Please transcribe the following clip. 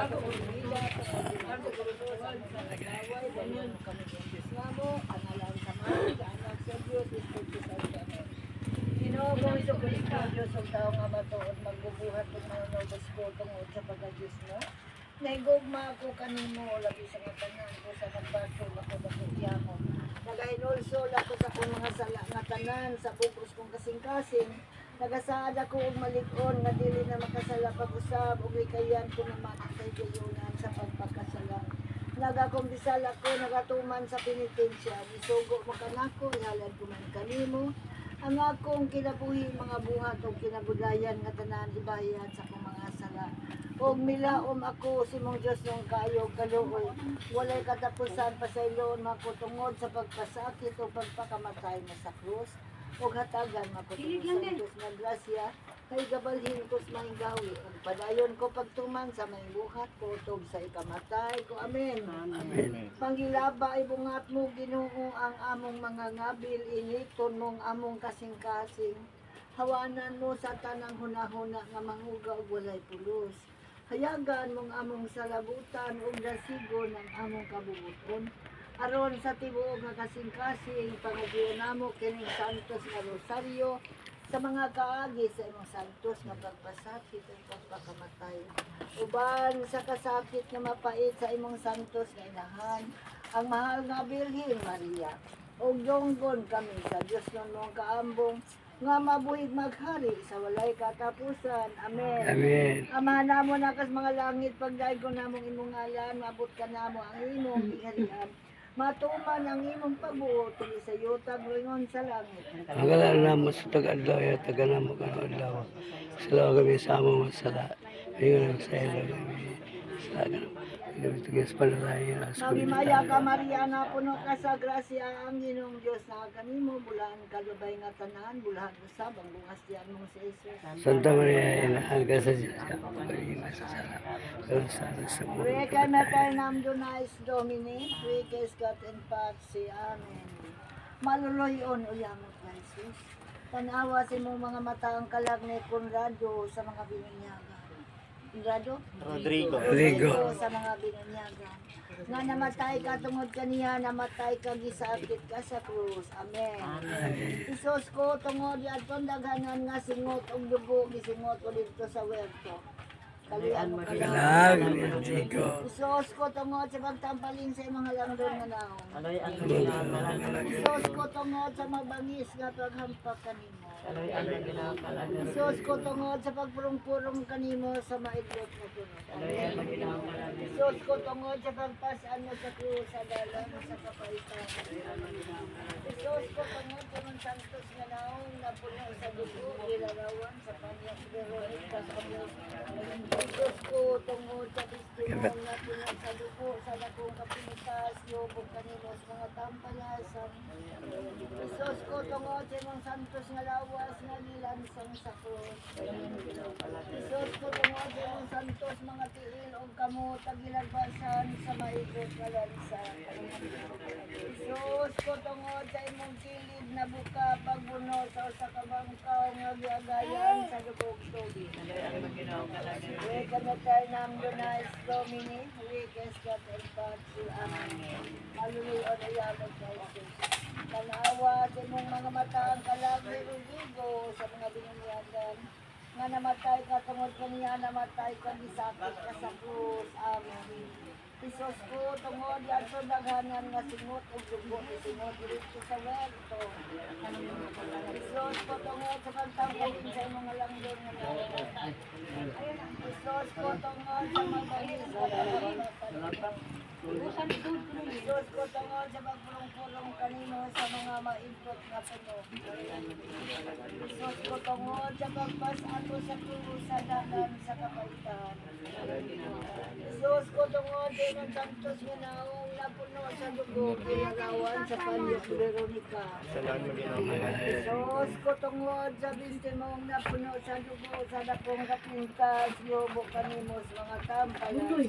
Ito sa nagaway, ganyan kami ng Diyos nga ang tao nga matuod, magbubuhat ng mga nobos ko tungod sa pagka-Diyos mo. Naigugma ako kanimo, labi sa mga tanan ko sa nagbaso, ako na mo. Nagahinulsol ako sa kong mga sala nga tanan, sa bukos kong kasing-kasing. Nagasaad ako og malig-on nga dili na makasala pag-usab ug ikayan ko naman ang kayunan sa pagpakasala. Nagakumbisal ako nagatuman sa penitensya. Isugo mo kanako ihalad ko man kanimo. Ang akong kinabuhi mga buhat o kinabudayan nga tanan ibayan sa akong mga sala. Og milaom ako si mong Diyos ng kayo kaluoy. Walay katapusan pa sa ilon makutungod sa pagpasakit o pagpakamatay mo sa krus. Og hatagan makutungod sa Diyos nga grasya kay gabalhin ko sa mga gawi. Ug padayon ko pagtuman sa may buhat ko tug sa ikamatay ko. Amen. Amen. Pangilaba ibungat mo Ginoo ang among mga ngabil initon mong among kasing-kasing. Hawanan mo sa tanang hunahuna nga manguga ug walay pulos. Hayagan mong among salabutan ug dasigon ang among kabubuton. Aron sa tibuok nga kasing-kasing pangagiyan namo kining santos nga rosaryo sa mga kaagi sa imong santos nga pagpasakit ug pagpakamatay. Uban sa kasakit nga mapait sa imong santos nga inahan, ang mahal nga Birhen Maria. Donggon kami sa Diyos ng mong kaambong nga mabuhig maghari sa walay katapusan. Amen. Amen. Ama namo na kas mga langit pagdaigo namong imong ngalan mabot ka namo ang imong giharian. Matuman ang imong pagbuot sa yutag lingon sa langit. Ang galaan naman sa taga-adlaw, ya taga-namo ka ng adlaw. Salaw kami sa among. Ngayon ang sa ilo kami. Sa ganun. Kami tugas pa na tayo. Mabi Maya ka Maria na puno ka sa grasya ang Ginoong Dios na kanimo bulan kalubay nga tanan bulahan usab ang bungas diyan mong sa Jesus. Santa Maria, inahan ka sa Diyos. Ako pagaling sa sala. Pero sana sa mga Pray kay Mater Nam Donais Domini, pray kay Scott and Patsy. Amen. Maluloyon uyamot na Jesus. Tanawa sa imong mga mata ang kalag ni Conrado sa mga binunyagan. Conrado? Rodrigo. Rodrigo. sa mga binunyagan. Nga namatay ka tungod kaniya, namatay ka gisakit ka sa krus. Amen. Isos ko tungod yadton daghanan nga singot og dugo gisingot ko dito sa werto. Galag, Digo. Isos ko tungod sa pagtampaling sa imong halangdon nga naong. Isos ko tungod sa mabangis nga paghampak kanimo. Isos ko tungod sa pagpurong-purong kanimo sa maidlot nga tunod. Isos ko tungod sa pagpasaan mo sa krus sa dalan sa kapaitan. Isos ko tungod sa mga santos nga naong napuno sa dugo, ilarawan sa panyas Veronica sa Diyos. Ko santos nga lawas nga nilansang sa sa mga santos mga tiil o kamot tagilagbasan sa maigot nga lansa. Isus ko tungod sa imong kilid na buka pagbuno sa usa ka bangkaw nga giagayan sa dugog tubig. We kanatay nam Donas Domini, we keskat and patsi. Amen. Hallelujah o nayamot na Jesus. Tanawa sa imong mga mata ang kalagi Rodrigo sa mga binunyagan. Nga namatay ka tungod kaniya namatay ka gisakit ka sa krus. Amen. Isos ko tungod yan sa daghanan nga singot ug dugo ni singot dito sa werto. Isos ko tungod sa pagtanggalin sa imong langdon nga naon. Isos ko tungod sa mabangis nga pagkamatay. Isos ko tungod sa pagpulong-pulong kanino sa mga maipot nga puno. Isos ko tungod sa pagpasan mo sa tulo sa dalan sa kapaitan. Isos ko tungod din ang santos nga naong napuno sa dugo kinagawan sa panyas Veronica. Isos ko tungod sa binti mong napuno sa dugo sa dakong kapintas, yobo kanimo sa mga tampalasan.